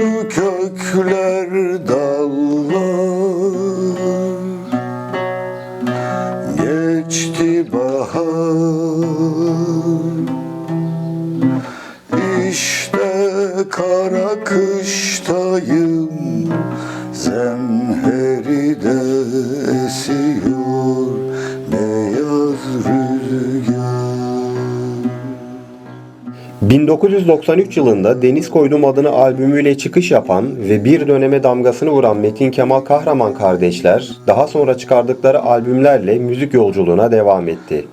Kurudu 1993 yılında Deniz Koydum adını albümüyle çıkış yapan ve bir döneme damgasını vuran Metin Kemal Kahraman kardeşler daha sonra çıkardıkları albümlerle müzik yolculuğuna devam etti.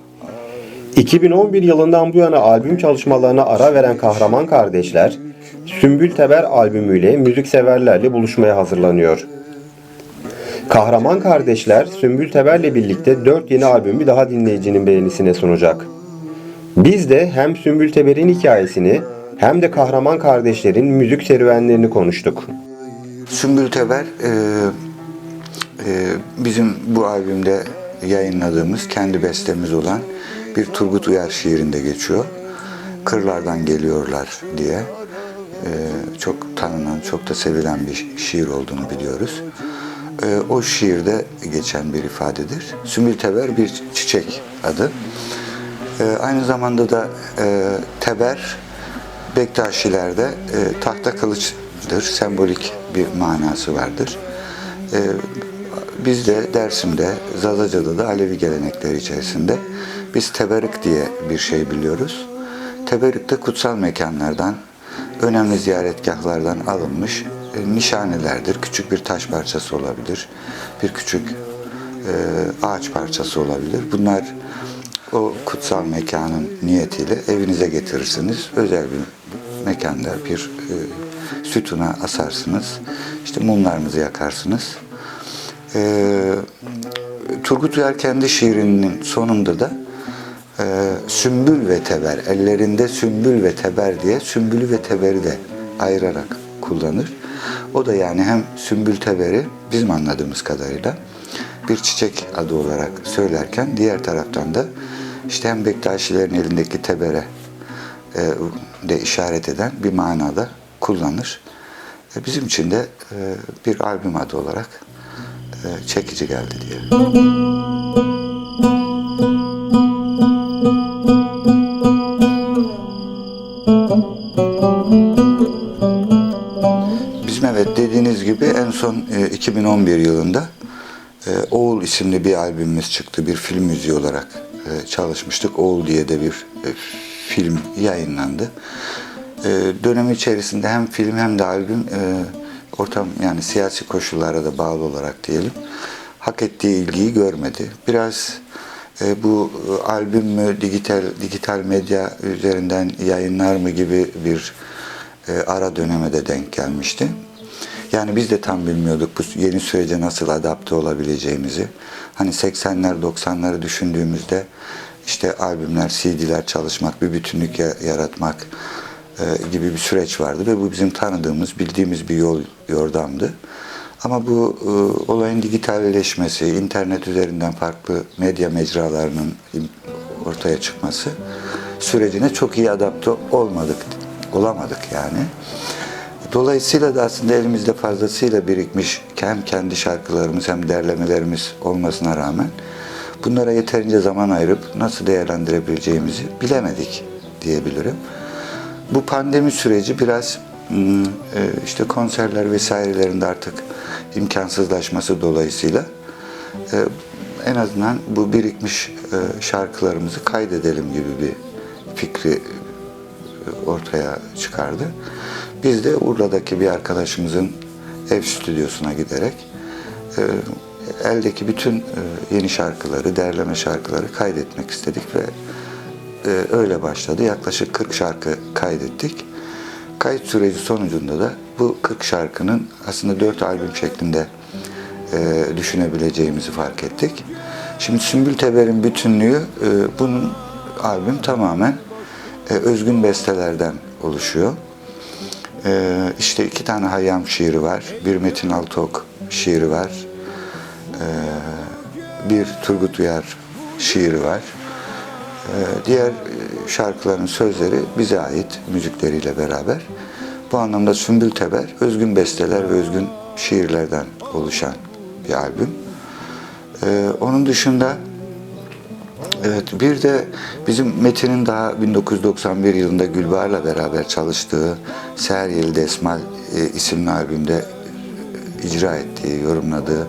2011 yılından bu yana albüm çalışmalarına ara veren Kahraman kardeşler, Sümbül Teber albümüyle müzikseverlerle buluşmaya hazırlanıyor. Kahraman kardeşler Sümbül Teber'le birlikte 4 yeni albümü daha dinleyicinin beğenisine sunacak. Biz de hem Sümbül Teber'in hikayesini hem de kahraman kardeşlerin müzik serüvenlerini konuştuk. Sümbül Teber e, e, bizim bu albümde yayınladığımız kendi bestemiz olan bir Turgut Uyar şiirinde geçiyor. Kırlardan geliyorlar diye. E, çok tanınan, çok da sevilen bir şiir olduğunu biliyoruz. E, o şiirde geçen bir ifadedir. Sümbül Teber bir çiçek adı. E, aynı zamanda da e, Teber Bektaşilerde e, tahta kılıçdır, sembolik bir manası vardır. E, biz de Dersim'de, Zazaca'da da Alevi gelenekleri içerisinde biz teberrük diye bir şey biliyoruz. Teberrük de kutsal mekanlardan, önemli ziyaretgahlardan alınmış e, nişanelerdir. Küçük bir taş parçası olabilir, bir küçük e, ağaç parçası olabilir. Bunlar o kutsal mekanın niyetiyle evinize getirirsiniz. Özel bir mekanda bir e, sütuna asarsınız. İşte mumlarınızı yakarsınız. E, Turgut Uyar kendi şiirinin sonunda da e, sümbül ve teber, ellerinde sümbül ve teber diye sümbülü ve teberi de ayırarak kullanır. O da yani hem sümbül teberi bizim anladığımız kadarıyla bir çiçek adı olarak söylerken diğer taraftan da işte hem Bektaşilerin elindeki tebere e, de işaret eden bir manada kullanır. E, bizim için de e, bir albüm adı olarak e, çekici geldi diye. Bizim evet dediğiniz gibi en son e, 2011 yılında e, Oğul isimli bir albümümüz çıktı. Bir film müziği olarak çalışmıştık. Oğul diye de bir e, film yayınlandı. E, dönem içerisinde hem film hem de albüm e, ortam yani siyasi koşullara da bağlı olarak diyelim hak ettiği ilgiyi görmedi. Biraz e, bu e, albüm mü dijital dijital medya üzerinden yayınlar mı gibi bir e, ara döneme de denk gelmişti. Yani biz de tam bilmiyorduk bu yeni sürece nasıl adapte olabileceğimizi. Hani 80'ler 90'ları düşündüğümüzde işte albümler, CD'ler çalışmak, bir bütünlük ya- yaratmak e, gibi bir süreç vardı ve bu bizim tanıdığımız, bildiğimiz bir yol yordamdı. Ama bu e, olayın dijitalleşmesi, internet üzerinden farklı medya mecralarının ortaya çıkması sürecine çok iyi adapte olmadık, olamadık yani. Dolayısıyla da aslında elimizde fazlasıyla birikmiş hem kendi şarkılarımız hem derlemelerimiz olmasına rağmen bunlara yeterince zaman ayırıp nasıl değerlendirebileceğimizi bilemedik diyebilirim. Bu pandemi süreci biraz hmm, e, işte konserler vesairelerinde artık imkansızlaşması dolayısıyla e, en azından bu birikmiş e, şarkılarımızı kaydedelim gibi bir fikri ortaya çıkardı. Biz de Urla'daki bir arkadaşımızın ev stüdyosuna giderek eldeki bütün e, yeni şarkıları, derleme şarkıları kaydetmek istedik ve e, öyle başladı. Yaklaşık 40 şarkı kaydettik. Kayıt süreci sonucunda da bu 40 şarkının aslında 4 albüm şeklinde e, düşünebileceğimizi fark ettik. Şimdi Sümbül Teber'in bütünlüğü bunun albüm tamamen özgün bestelerden oluşuyor. İşte iki tane Hayyam şiiri var, bir Metin Altok şiiri var, bir Turgut Uyar şiiri var. E, diğer e, şarkıların sözleri bize ait müzikleriyle beraber. Bu anlamda Sümbül Teber özgün besteler ve özgün şiirlerden oluşan bir albüm. E, onun dışında Evet, bir de bizim Metin'in daha 1991 yılında Gülbahar'la beraber çalıştığı Seher Yeli Esmal e, isimli albümde e, icra ettiği, yorumladığı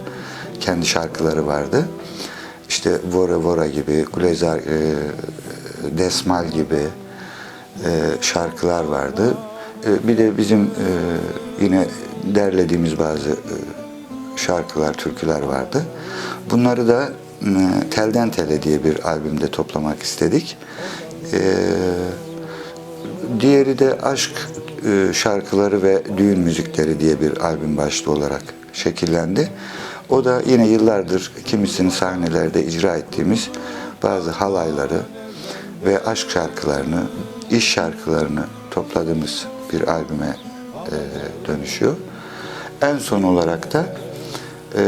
kendi şarkıları vardı. İşte Vora Vora gibi, Gulezar, e, Desmal gibi e, şarkılar vardı. E, bir de bizim e, yine derlediğimiz bazı e, şarkılar, türküler vardı. Bunları da e, Telden Tele diye bir albümde toplamak istedik. E, diğeri de aşk e, şarkıları ve düğün müzikleri diye bir albüm başlığı olarak şekillendi. O da yine yıllardır kimisini sahnelerde icra ettiğimiz bazı halayları ve aşk şarkılarını, iş şarkılarını topladığımız bir albüme e, dönüşüyor. En son olarak da e,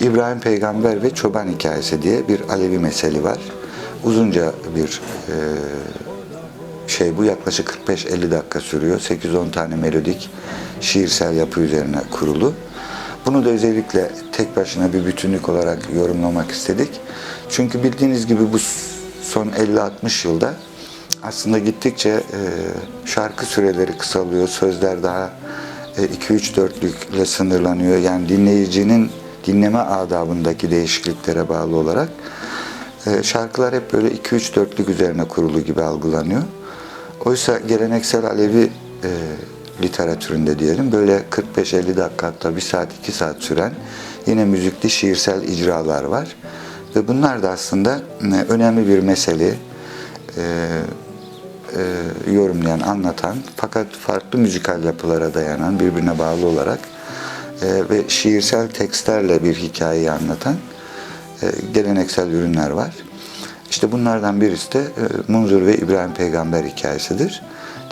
İbrahim Peygamber ve Çoban Hikayesi diye bir Alevi meseli var. Uzunca bir e, şey bu yaklaşık 45-50 dakika sürüyor. 8-10 tane melodik şiirsel yapı üzerine kurulu. Bunu da özellikle tek başına bir bütünlük olarak yorumlamak istedik. Çünkü bildiğiniz gibi bu son 50-60 yılda aslında gittikçe e, şarkı süreleri kısalıyor, sözler daha 2-3 dörtlükle sınırlanıyor. Yani dinleyicinin dinleme adabındaki değişikliklere bağlı olarak e, şarkılar hep böyle 2-3 dörtlük üzerine kurulu gibi algılanıyor. Oysa geleneksel Alevi e, literatüründe diyelim böyle 45-50 dakika hatta 1 saat 2 saat süren yine müzikli şiirsel icralar var. Ve bunlar da aslında e, önemli bir mesele e, e, yorumlayan, anlatan fakat farklı müzikal yapılara dayanan birbirine bağlı olarak e, ve şiirsel tekstlerle bir hikayeyi anlatan e, geleneksel ürünler var. İşte bunlardan birisi de e, Munzur ve İbrahim Peygamber hikayesidir.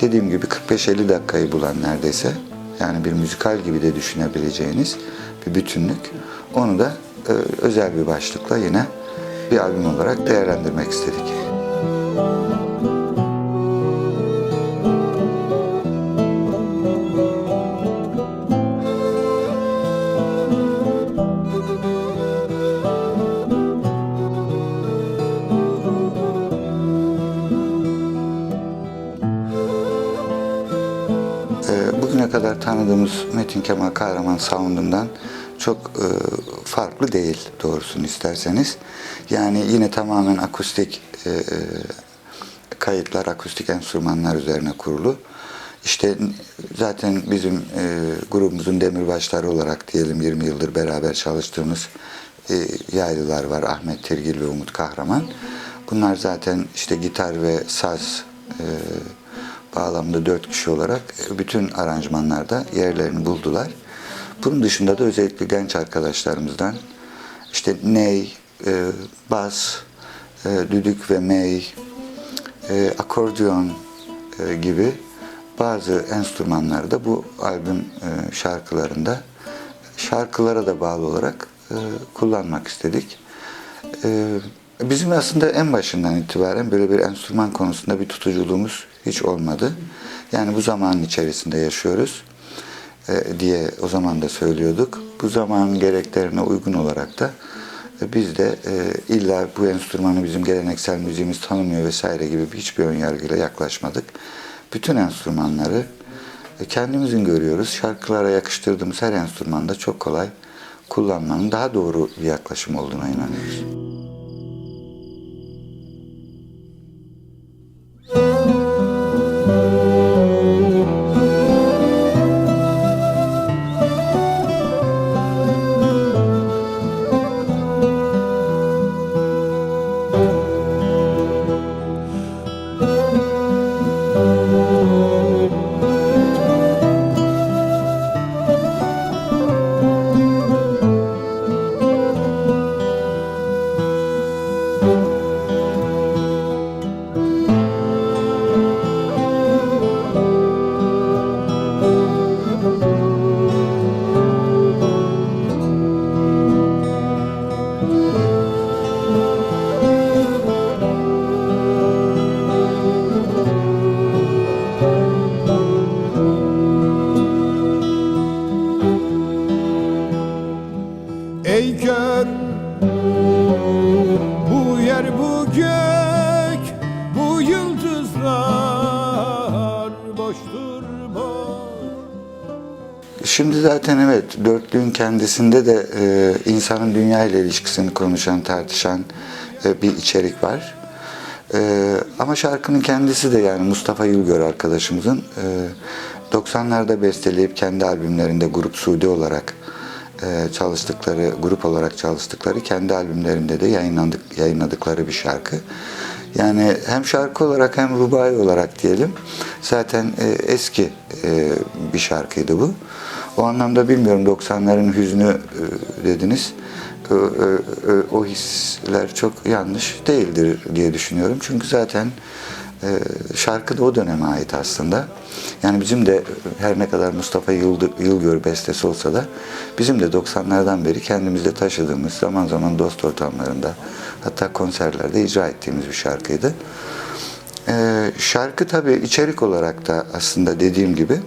Dediğim gibi 45-50 dakikayı bulan neredeyse yani bir müzikal gibi de düşünebileceğiniz bir bütünlük. Onu da e, özel bir başlıkla yine bir albüm olarak değerlendirmek istedik. Bugüne kadar tanıdığımız Metin Kemal Kahraman sound'undan çok e, farklı değil doğrusunu isterseniz. Yani yine tamamen akustik e, e, kayıtlar, akustik enstrümanlar üzerine kurulu. İşte zaten bizim e, grubumuzun demirbaşları olarak diyelim 20 yıldır beraber çalıştığımız e, yaylılar var. Ahmet Tirgil ve Umut Kahraman. Bunlar zaten işte gitar ve saz e, bağlamda dört kişi olarak bütün aranjmanlarda yerlerini buldular. Bunun dışında da özellikle genç arkadaşlarımızdan işte ney, e, bas, e, düdük ve mey, e, akordeon e, gibi bazı enstrümanlarda bu albüm e, şarkılarında şarkılara da bağlı olarak e, kullanmak istedik. E, bizim aslında en başından itibaren böyle bir enstrüman konusunda bir tutuculuğumuz hiç olmadı. Yani bu zamanın içerisinde yaşıyoruz e, diye o zaman da söylüyorduk. Bu zamanın gereklerine uygun olarak da e, biz de e, illa bu enstrümanı bizim geleneksel müziğimiz tanımıyor vesaire gibi hiçbir ön yargıyla yaklaşmadık. Bütün enstrümanları e, kendimizin görüyoruz. Şarkılara yakıştırdığımız her enstrümanda çok kolay kullanmanın daha doğru bir yaklaşım olduğuna inanıyoruz. Kendisinde de e, insanın dünya ile ilişkisini konuşan, tartışan e, bir içerik var. E, ama şarkının kendisi de yani Mustafa Yılgör arkadaşımızın e, 90'larda besteleyip kendi albümlerinde Grup Suudi olarak e, çalıştıkları, grup olarak çalıştıkları kendi albümlerinde de yayınladık, yayınladıkları bir şarkı. Yani hem şarkı olarak hem rubai olarak diyelim. Zaten e, eski e, bir şarkıydı bu. O anlamda bilmiyorum 90'ların hüznü e, dediniz. E, e, o hisler çok yanlış değildir diye düşünüyorum. Çünkü zaten şarkı da o döneme ait aslında. Yani bizim de her ne kadar Mustafa Yılgör bestesi olsa da bizim de 90'lardan beri kendimizde taşıdığımız zaman zaman dost ortamlarında hatta konserlerde icra ettiğimiz bir şarkıydı. Şarkı tabii içerik olarak da aslında dediğim gibi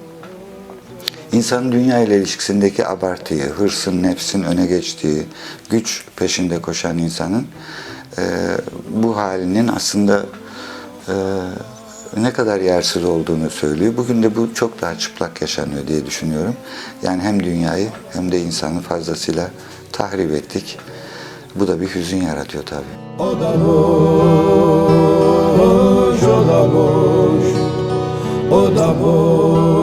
İnsanın dünya ile ilişkisindeki abartıyı, hırsın, nefsin öne geçtiği, güç peşinde koşan insanın e, bu halinin aslında e, ne kadar yersiz olduğunu söylüyor. Bugün de bu çok daha çıplak yaşanıyor diye düşünüyorum. Yani hem dünyayı hem de insanı fazlasıyla tahrip ettik. Bu da bir hüzün yaratıyor tabii. O da boş O da boş O da boş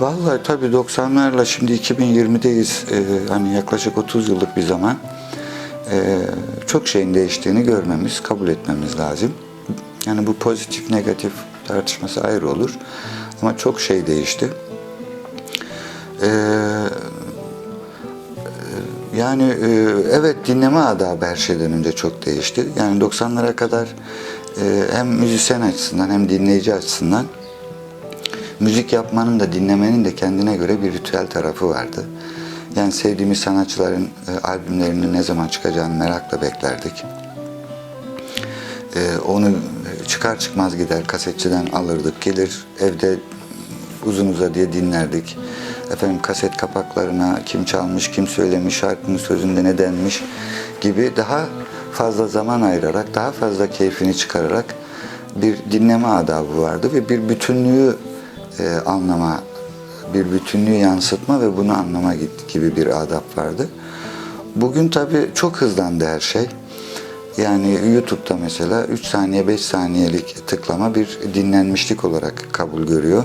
Vallahi tabii 90'larla şimdi 2020'deyiz. Ee, hani yaklaşık 30 yıllık bir zaman. Ee, çok şeyin değiştiğini görmemiz, kabul etmemiz lazım. Yani bu pozitif negatif tartışması ayrı olur. Ama çok şey değişti. Ee, yani e, evet dinleme adabı her şeyden önce çok değişti. Yani 90'lara kadar e, hem müzisyen açısından hem dinleyici açısından müzik yapmanın da dinlemenin de kendine göre bir ritüel tarafı vardı. Yani sevdiğimiz sanatçıların e, albümlerinin ne zaman çıkacağını merakla beklerdik. E, onu çıkar çıkmaz gider kasetçiden alırdık, gelir evde uzun uzadıya dinlerdik. Efendim kaset kapaklarına kim çalmış, kim söylemiş, şarkının sözünde ne denmiş gibi daha fazla zaman ayırarak, daha fazla keyfini çıkararak bir dinleme adabı vardı ve bir bütünlüğü e, anlama, bir bütünlüğü yansıtma ve bunu anlama gibi bir adap vardı. Bugün tabii çok hızlandı her şey. Yani YouTube'da mesela 3 saniye 5 saniyelik tıklama bir dinlenmişlik olarak kabul görüyor.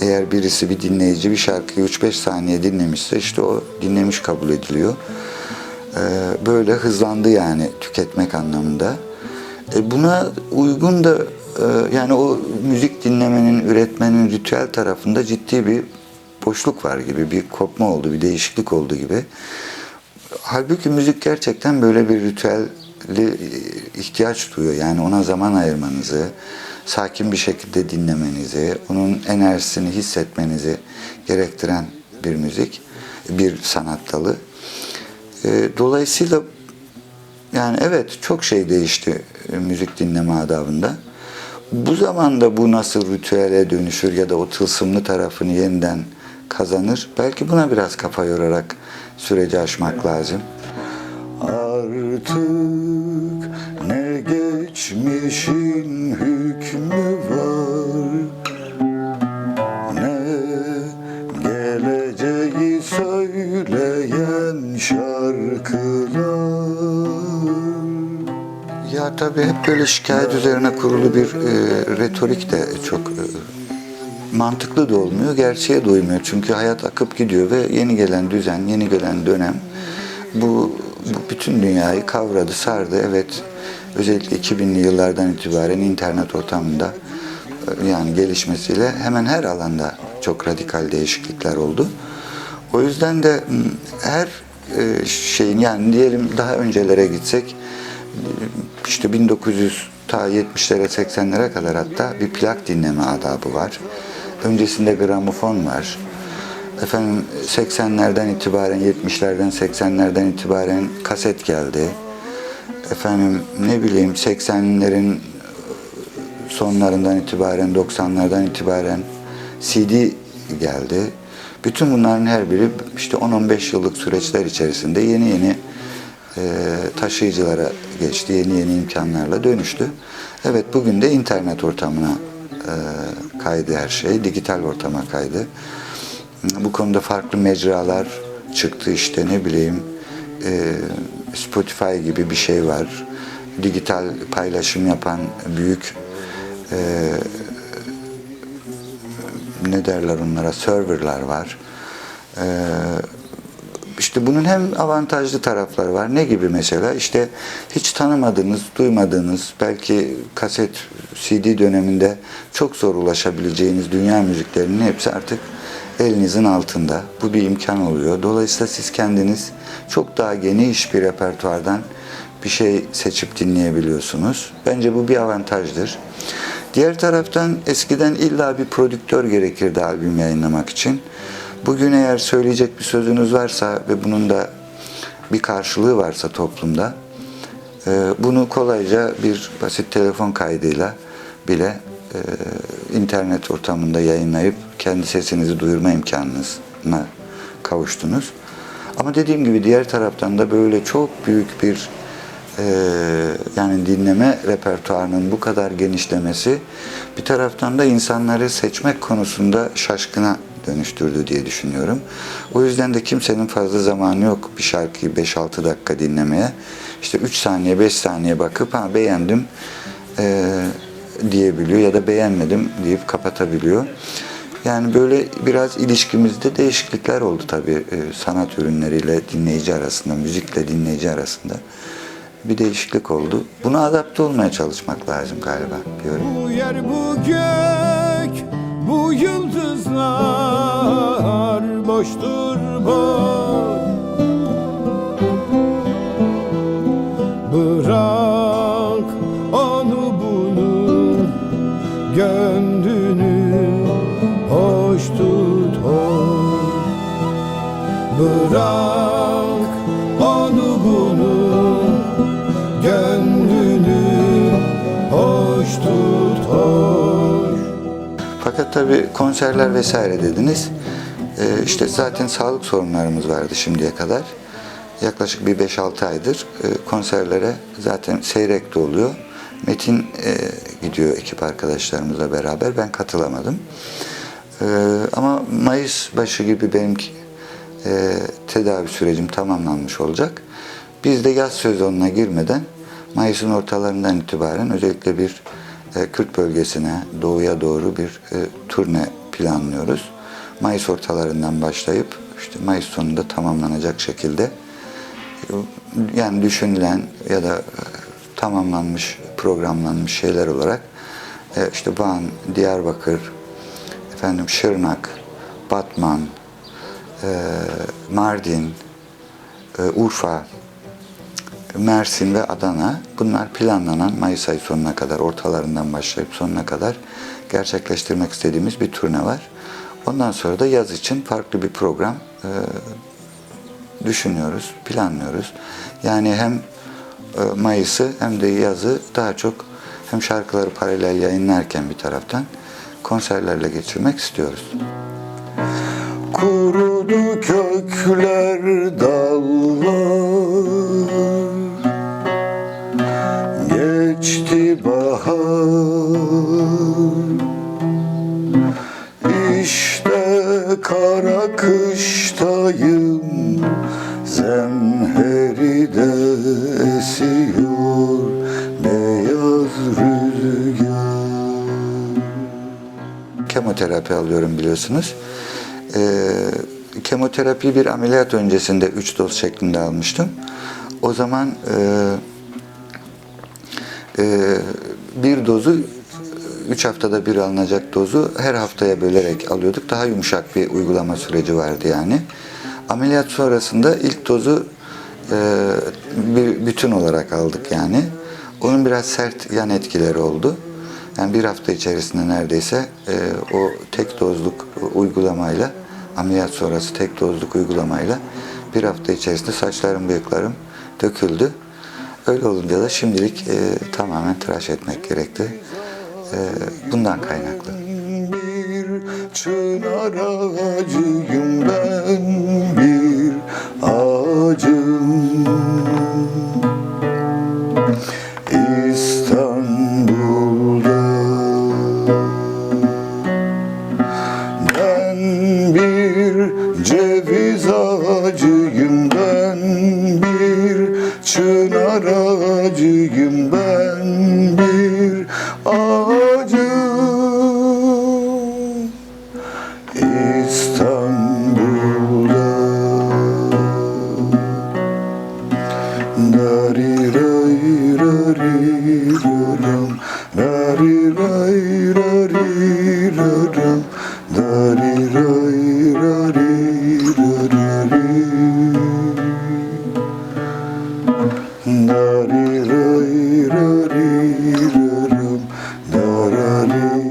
Eğer birisi bir dinleyici bir şarkıyı 3-5 saniye dinlemişse işte o dinlemiş kabul ediliyor. Ee, böyle hızlandı yani tüketmek anlamında. E buna uygun da e, yani o müzik dinlemenin, üretmenin ritüel tarafında ciddi bir boşluk var gibi, bir kopma oldu, bir değişiklik oldu gibi. Halbuki müzik gerçekten böyle bir ritüelli e, ihtiyaç duyuyor. Yani ona zaman ayırmanızı, sakin bir şekilde dinlemenizi, onun enerjisini hissetmenizi gerektiren bir müzik, bir sanat dalı. E, Dolayısıyla yani evet çok şey değişti e, müzik dinleme adabında. Bu zamanda bu nasıl ritüele dönüşür ya da o tılsımlı tarafını yeniden kazanır? Belki buna biraz kafa yorarak süreci aşmak lazım. Artık şikayet üzerine kurulu bir e, retorik de çok e, mantıklı da olmuyor, gerçeğe de. Çünkü hayat akıp gidiyor ve yeni gelen düzen, yeni gelen dönem bu, bu bütün dünyayı kavradı, sardı. Evet, özellikle 2000'li yıllardan itibaren internet ortamında e, yani gelişmesiyle hemen her alanda çok radikal değişiklikler oldu. O yüzden de her e, şeyin yani diyelim daha öncelere gitsek işte 1900 ta 70'lere 80'lere kadar hatta bir plak dinleme adabı var. Öncesinde gramofon var. Efendim 80'lerden itibaren 70'lerden 80'lerden itibaren kaset geldi. efendim ne bileyim 80'lerin sonlarından itibaren 90'lardan itibaren CD geldi. Bütün bunların her biri işte 10-15 yıllık süreçler içerisinde yeni yeni e, taşıyıcılara geçti, yeni yeni imkanlarla dönüştü. Evet bugün de internet ortamına e, kaydı her şey, dijital ortama kaydı. Bu konuda farklı mecralar çıktı işte ne bileyim e, Spotify gibi bir şey var. Dijital paylaşım yapan büyük ne derler onlara serverlar var. Ee, işte bunun hem avantajlı tarafları var. Ne gibi mesela? İşte hiç tanımadığınız, duymadığınız, belki kaset, CD döneminde çok zor ulaşabileceğiniz dünya müziklerinin hepsi artık elinizin altında. Bu bir imkan oluyor. Dolayısıyla siz kendiniz çok daha geniş bir repertuardan bir şey seçip dinleyebiliyorsunuz. Bence bu bir avantajdır. Diğer taraftan eskiden illa bir prodüktör gerekirdi albüm yayınlamak için. Bugün eğer söyleyecek bir sözünüz varsa ve bunun da bir karşılığı varsa toplumda e, bunu kolayca bir basit telefon kaydıyla bile e, internet ortamında yayınlayıp kendi sesinizi duyurma imkanına kavuştunuz. Ama dediğim gibi diğer taraftan da böyle çok büyük bir e, yani dinleme repertuarının bu kadar genişlemesi bir taraftan da insanları seçmek konusunda şaşkına dönüştürdü diye düşünüyorum. O yüzden de kimsenin fazla zamanı yok bir şarkıyı 5-6 dakika dinlemeye. İşte 3 saniye 5 saniye bakıp ha beğendim e, diyebiliyor ya da beğenmedim deyip kapatabiliyor. Yani böyle biraz ilişkimizde değişiklikler oldu tabii e, sanat ürünleriyle dinleyici arasında, müzikle dinleyici arasında bir değişiklik oldu. Buna adapte olmaya çalışmak lazım galiba diyorum. Bu yer bu Bu yıldızlar Boştur boş Bırak onu bunu Gönlünü Hoş tut hoş. Bırak tabii konserler vesaire dediniz. Ee, işte zaten sağlık sorunlarımız vardı şimdiye kadar. Yaklaşık bir 5-6 aydır e, konserlere zaten seyrek de oluyor. Metin e, gidiyor ekip arkadaşlarımızla beraber. Ben katılamadım. Ee, ama Mayıs başı gibi benim e, tedavi sürecim tamamlanmış olacak. Biz de yaz sezonuna girmeden Mayıs'ın ortalarından itibaren özellikle bir e, Kürt bölgesine doğuya doğru bir e, turne planlıyoruz. Mayıs ortalarından başlayıp işte Mayıs sonunda tamamlanacak şekilde e, yani düşünülen ya da e, tamamlanmış, programlanmış şeyler olarak e, işte Van, Diyarbakır, efendim Şırnak, Batman, e, Mardin, e, Urfa, Mersin ve Adana bunlar planlanan Mayıs ayı sonuna kadar ortalarından başlayıp sonuna kadar gerçekleştirmek istediğimiz bir turne var. Ondan sonra da yaz için farklı bir program e, düşünüyoruz, planlıyoruz. Yani hem e, Mayıs'ı hem de yazı daha çok hem şarkıları paralel yayınlarken bir taraftan konserlerle geçirmek istiyoruz. Kurudu kökler dallar kemoterapi alıyorum biliyorsunuz. Ee, kemoterapi bir ameliyat öncesinde 3 doz şeklinde almıştım. O zaman e, e, bir dozu 3 haftada bir alınacak dozu her haftaya bölerek alıyorduk. Daha yumuşak bir uygulama süreci vardı yani. Ameliyat sonrasında ilk dozu e, bir bütün olarak aldık yani. Onun biraz sert yan etkileri oldu. Yani bir hafta içerisinde neredeyse e, o tek dozluk uygulamayla, ameliyat sonrası tek dozluk uygulamayla bir hafta içerisinde saçlarım, bıyıklarım döküldü. Öyle olunca da şimdilik e, tamamen tıraş etmek gerekti. E, bundan kaynaklı. Bir çınar ağacıyım ben ceviz ağacıyım ben bir çınar ağacıyım ben